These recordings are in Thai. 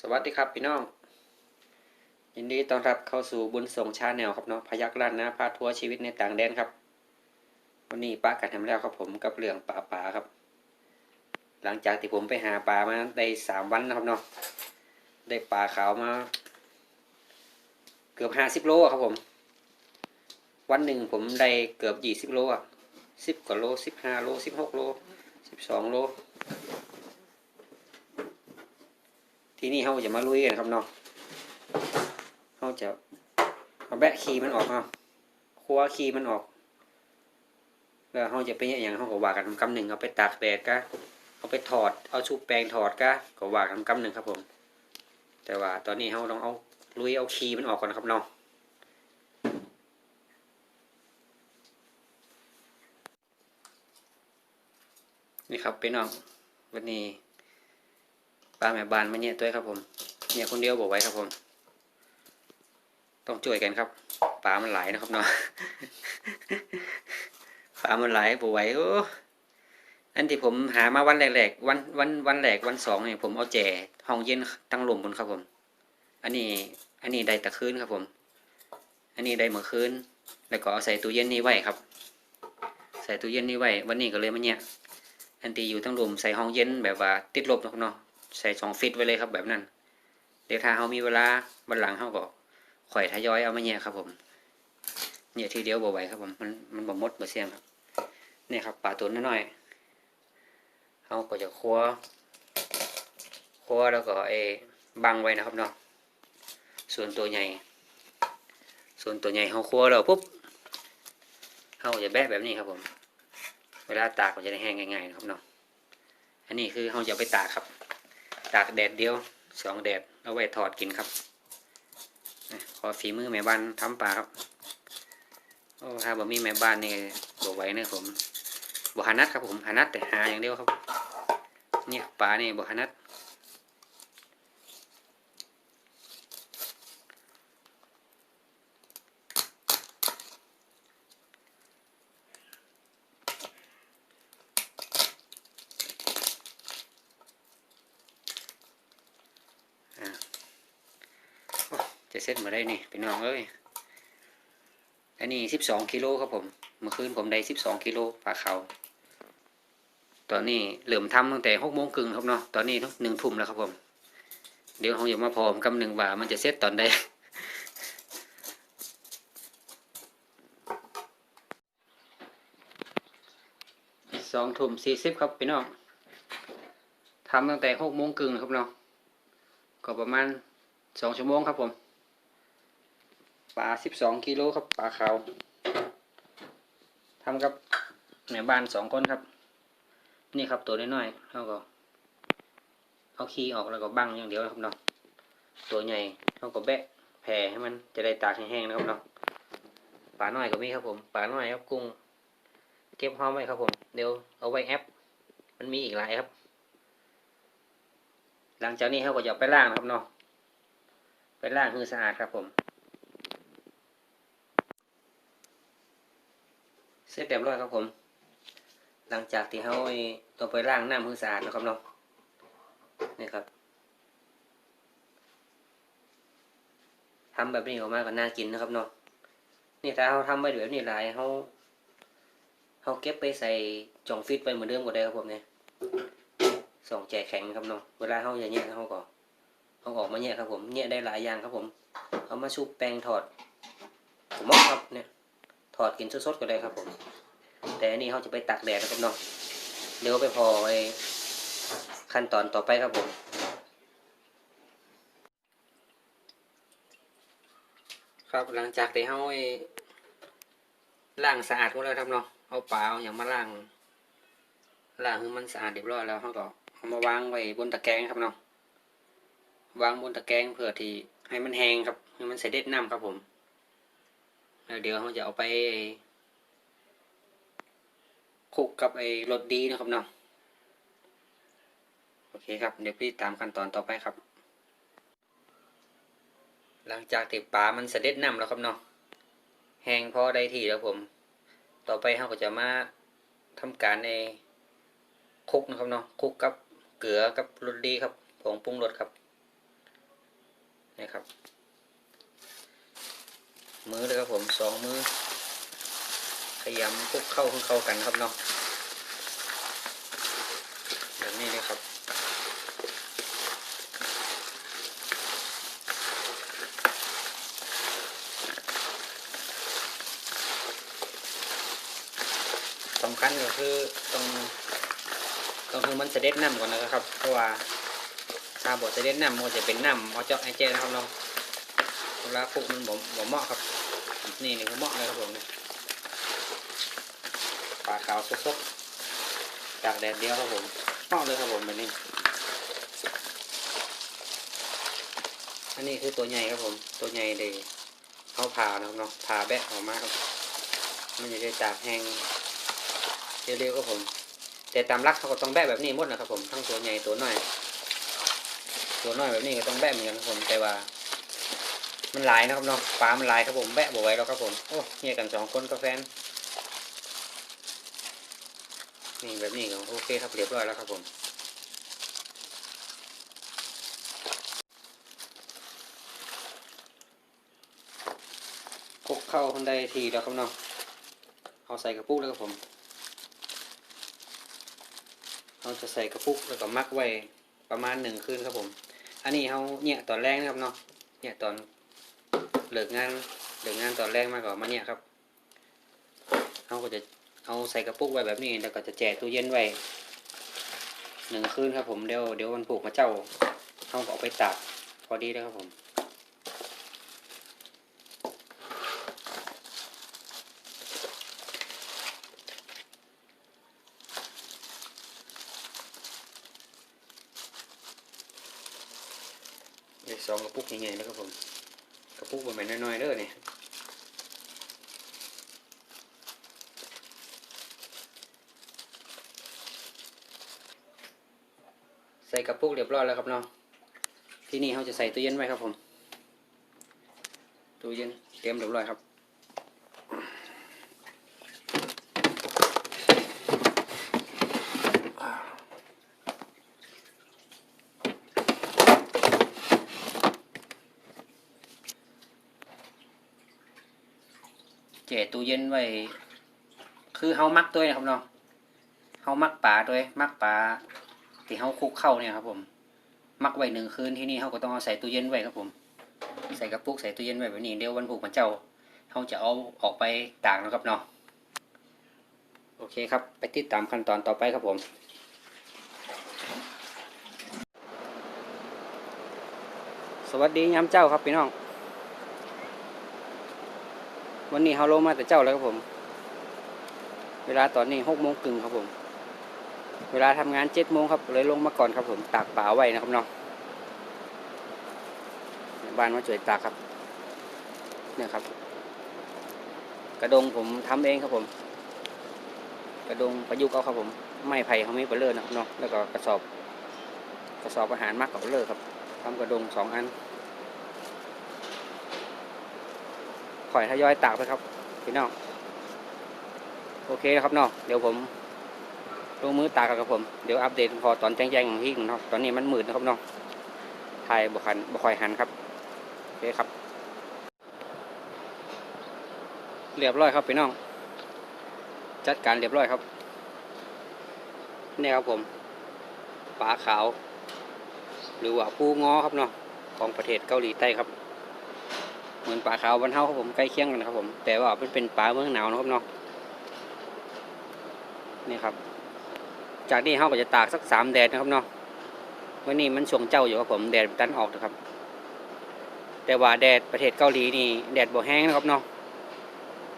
สวัสดีครับพี่น้อง ยินดีต้อนรับเข้าสู่บุญส่งชาแนลครับเนาะพยักล้านนะพาทัวร์ชีวิตในต่างแดนครับ วันนี้ป้ากันทำแล้วครับผมกับเรื่องป่าป่าครับ หลังจากที่ผมไปหาปลามาได้สามวันนะครับเนาะได้ปลาขาวมา เกือบห้าสิบโลครับผม วันหนึ่งผมได้เกือบยี่สิบโลอะสิบกว่าโลสิบห้าโลสิบหกโลสิบสองโล ที่นี้เขาจะมาลุยกันครับเนาะเขาจะเอาแบะขีมันออกเนาะคว้าขีมันออกแล้วเขาจะไปเนี่ยอย่างเขาก็ว่ากันกำหนึ่งเอาไปตากแดดก็เอาไปถอดเอาชุบแปรงถอดก็ก็ว่ากันกำหนึ่งครับผม แต่ว่าตอนนี้เขาต้องเอาลุยเอาขีมันออกก่อนนะครับเนาะนี่ครับพี่น้องวันนี้ ป้าแม่บ้านมาเนี่ยตัวครับผมเนี่ยคนเดียวบอกไว้ครับผม ต้องช่วยกันครับปลามันหลายนะครับเนาะปลามันหลายบอกไว้โอ้อันที่ผมหามาวันแรกๆวันวันวันแรกวันสองเนี่ยผมเอาแจห้องเย็นตั้งลมบนครับผม อันนี้ อันนี้ได้ตะคืนครับผม อันนี้ได้เมื่อคืนแล้วก็เอาใส่ตู้เย็นนี่ไว้ครับ ใส่ตู้เย็นนี่ไว้ วันนี้ก็เลยมาเนี่ย อันที่อยู่ทั้งรวมใส่ห้องเย็นแบบว่าติดลบนะครับเนาะ ใส่สองฟิตไว้เลยครับแบบนั้นเดี๋ยวถ้าเขามีเวลาบันหลังเขาก็ข่อยทยอยเอามาเนี่ยครับ ผมเนี่ยทีเดียวบ่ไหวครับผมมันมันบ่มดบ่เสี่ยงครับเนี่ยครับปลาตัวน้อยๆเขาก็จะคั่วคั่วแล้วก็เอบังไว้นะครับเนาะส่วนตัวใหญ่ ส่วนตัวใหญ่เขาคั่วแล้วปุ๊บเขาจะแบะแบบนี้ครับผม เวลาตากมันจะได้แห้งง่ายๆนะครับเนาะอันนี้คือเราจะไปตากครับากแดดเดียวสองแดดเอาไว้ถอดกินครับขอฝีมือแม่บ้านทำปลาครับโอ้ถ้าบ่มีแม่บ้านนี่บอกไว้นะผมบ่หานัดครับผมหานัดแต่หาอย่างเดียวครับ เนี่ยปลานี่บ่หานัด จะ เซ็ตมาได้นี่พี่น้องเอ้ยอันนี้สิบสองกิโลครับผมเมื่อคืนผมได้สิบสองกิโลปลาเขาตอนนี้เหลื่อมทำตั้งแต่หกโมงครึ่งครับเนาะตอนนี้หนึ่งทุ่มแล้วครับผม เดี๋ยวเขาอย่มาพร้อมกำหนึ่งว่ามันจะเซ็ตตอนใดสองทุ่มสี่สิบครับพี่น้องทำตั้งแต่หกโมงครึ่งครับเนาะก็ประมาณสองชั่วโมงครับผม ปลาสิบสองกิโลครับปลาขาวทำกับแม่บ้านสองคนครับ นี่ครับตัวน้อยๆเขาก็ เอาขี้ออกแล้วก็บังอย่างเดียวครับเนาะตัวใหญ่เขาก็แบะแผ่ให้มันจะได้ตากแห้งๆนะครับเนาะปลาน้อยก็มีครับผมปลาน้อยครับกุ้งเก็บห้อมไว้ครับผมเดี๋ยวเอาไว้แอป มันมีอีกหลายครับ หลังจากนี้เขาก็จะไปล่างนะครับเนาะไปล่างให้สะอาดครับผม เสร็จเรียบร้อยครับผม หลังจากที่เขาตัวไปล่างน้ำมือสะอาดนะครับเนาะนี่ครับทำแบบนี้ออกมาก็น่ากินนะครับเนาะนี่ถ้าเขาทำไปแบบนี้หลายเขาเขาเก็บไปใส่จ่องฟิตไปเหมือนเดิมก็ได้ครับผมเนี่ยสองแจกแข็งครับเนาะเวลาเขาอย่างเงี้ยเขาก็เอาออกมาเนี่ยครับผมเนี่ยได้หลายอย่างครับผม เอามาชุบแป้งถอดหมกครับเนี่ย ถอดกินสดๆก็ได้ครับผม แต่อันนี้เขาจะไปตักแดดนะครับเนาะเดี๋ยวไปพอไอ้ขั้นตอนต่อไปครับผมครับหลังจากที่เขาไอ้ล้างสะอาดก็แล้วครับเนาะเอาปลาเอาอย่างมาล้างล้างให้มันสะอาดเรียบร้อยแล้วเขาก็เอามาวางไว้บนตะแกรงครับเนาะวางบนตะแกรงเพื่อที่ให้มันแห้งครับให้มันเสด็จน้ำครับผม แล้วเดี๋ยวเราจะเอาไปคลุกกับไอ้รสดีนะครับเนาะโอเคครับ เดี๋ยวพี่ตามขั้นตอนต่อไปครับ หลังจากที่ปลามันเสด็จน้ำแล้วครับเนาะแห้งพอได้ที่แล้วผม ต่อไปเราก็จะมาทำการในคลุกนะครับเนาะคลุกกับเกลือกับรสดีครับผงปรุงรสครับนี่ครับ มือเลยครับผมสองมือขยำคลุกเข้าเข้ากันครับเนาะแบบนี้เลยครับสำคัญก็คือต้องต้องคือมันเสด็จน้ำก่อนนะครับ เพราะว่าถ้าบดเสด็จน้ำมันจะเป็นน้ำเอเจาะไอเจนะครับเนาะเวลาคลุกมันบ่บ่เหมาะครับ นี่นี่ผมเหมาะเลยครับผมเนี่ยปลาขาวสดๆจากแดดเดียวครับผมเหมาะเลยครับผมแบบนี้ อันนี้คือตัวใหญ่ครับผม ตัวใหญ่เลยเขาผ่านะครับเนาะผ่าแบะออกมาครับ มันจะได้จากแห้งเร็วๆครับผม แต่ตามรักเขาก็ต้องแบะแบบนี้หมดนะครับผม ทั้งตัวใหญ่ตัวน้อย ตัวน้อยแบบนี้ก็ต้องแบะเหมือนกันครับผม แต่ว่า มันหลายนะครับเนาะปลามันหลายครับผมแบะบ่ไว้แล้วครับผมโอ้เฮียกันสองคนก็แฟนนี่แบบนี้ก็โอเคครับเรียบร้อยแล้วครับผมคกเข้าคนใดทีแล้วครับเนาะเอาใส่กระปุกแล้วครับผมเราจะใส่กระปุกแล้วก็มักไว้ประมาณหนึ่งคืนครับผม อันนี้เขาเนี่ยตอนแรกนะครับเนาะเนี่ยตอน เลิกงานเลิกงานตอนแรกมาก่อนมาเนี่ยครับเขาก็จะเอาใส่กระปุกไว้แบบนี้แล้วก็จะแจกตู้เย็นไว้หนึ่งคืนครับผมเดี๋ยวเดี๋ยววันปลูกมาเจ้าเขาก็เอาไปตากพอดีแล้วครับผมเด็กสองกระปุกใหญ่ๆแล้วครับผม น้อยๆเด้อนี่ใส่กระปุกเรียบร้อยแล้วครับน้องที่นี่เขาจะใส่ตู้เย็นไว้ครับผมตู้เย็นเตรียมเรียบร้อยครับ เจตู้เย็นไว้ คือเฮามักตัวนะครับเนาะเฮามักปลาตัวมักปลาที่เฮาคุกเข้าเนี่ยครับผม มักไว้หนึ่งคืนที่นี่เฮาก็ต้องเอาใส่ตู้เย็นไว้ครับผม ใส่กระปุกใส่ตู้เย็นไว้แบบนี้เดี๋ยววันผูกมันเจ้าเฮาจะเอาออกไปต่ากนะครับเนาะโอเคครับ ไปติดตามขั้นตอนต่อไปครับผมสวัสดียามเจ้าครับพี่น้อง วันนี้เฮาลงมาแต่เจ้าแล้วครับผม เวลาตอนนี้หกโมงครึ่งครับผม เวลาทำงานเจ็ดโมงครับ เลยลงมาก่อนครับผมตากป่าไว้นะครับน้องบ้านมาช่วยตากครับ เนี่ยครับ กระดงผมทำเองครับผม กระดงประยุกต์เอาครับผม ไม้ไผ่เขาไม่เปลือนะครับเนาะแล้วก็กระสอบ กระสอบอาหารมากกับเปลือครับทำกระดงสองอัน คอยทยอยตากไปครับพี่น้องโอเคนะครับเนาะเดี๋ยวผมลงมือตากกับผมเดี๋ยวอัปเดตพอตอนแจ้งๆของพี่เนาะตอนนี้มันมืดนะครับเนาะถ่ายบุคันบุคอยหันครับโอเคครับ เรียบร้อยครับพี่น้อง จัดการเรียบร้อยครับนี่ครับผมปลาขาว หรือว่าปูงอครับเนาะของประเทศเกาหลีใต้ครับ เหมือนปลาขาวบ้านเฮาครับผมใกล้เคียงกันนะครับผม แต่ว่าเป็นเป็นปลาเมืองหนาวนะครับเนาะนี่ครับ จากนี้เฮาก็จะตากสักสามแดดนะครับเนาะวันนี้มันช่วงเจ้าอยู่ครับผมแดดดันออกนะครับ แต่ว่าแดดประเทศเกาหลีนี่แดดบ่แห้งนะครับเนาะ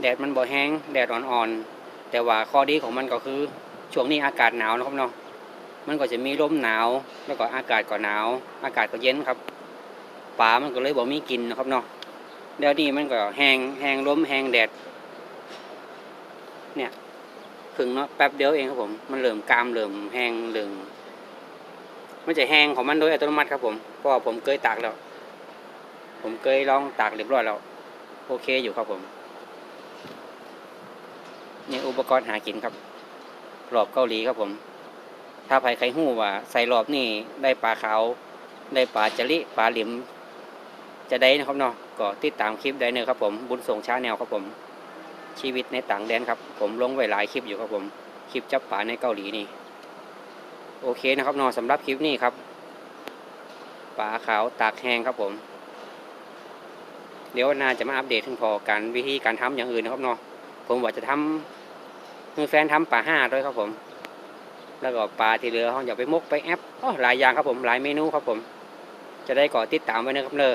แดดมันบ่แห้งแดดอ่อนๆแต่ว่าข้อดีของมันก็คือช่วงนี้อากาศหนาวนะครับเนาะมันก็จะมีลมหนาวแล้วก็อากาศก็หนาว อากาศก็เย็นครับปลามันก็เลยบ่มีกินนะครับเนาะ เดี๋ยวนี้มันก็แห้งแห้งล้มแห้งแดด เนี่ยพึ่งเนาะแป๊บเดียวเองครับผม มันเริ่มกามเริ่มแหงเริ่มมันจะแหงของมันโดยอัตโนมัติครับผมเพราะผมเคยตากแล้ว ผมเคยลองตากเรียบร้อยแล้วโอเคอยู่ครับผมนี่อุปกรณ์หากินครับรอบเกาหลีครับผม ถ้าใครใครหู้ว่า ใส่รอบนี่ได้ปลาขาว ได้ปลาจริปลาหลิม จะได้นะครับเนาะก็ติดตามคลิปได้เนอะครับผมบุญส่งชาแนลครับผม ชีวิตในต่างแดนครับผมลงไว้หลายคลิปอยู่ครับผมคลิปจับป่าในเกาหลีนี่โอเคนะครับเนาะสำหรับคลิปนี้ครับป่าขาวตากแห้งครับผม เดี๋ยวนาจะมาอัปเดตถึงพอการวิธีการทำอย่างอื่นนะครับเนาะผมว่าจะทำคือแฟนทำป่าห้าด้วยครับผม แล้วก็ปลาที่เหลือเขาอยากไปมกไปแอปอ้อหลายอย่างครับผมหลายเมนูครับผมจะได้ก่อติดตามไว้นะครับเนอะ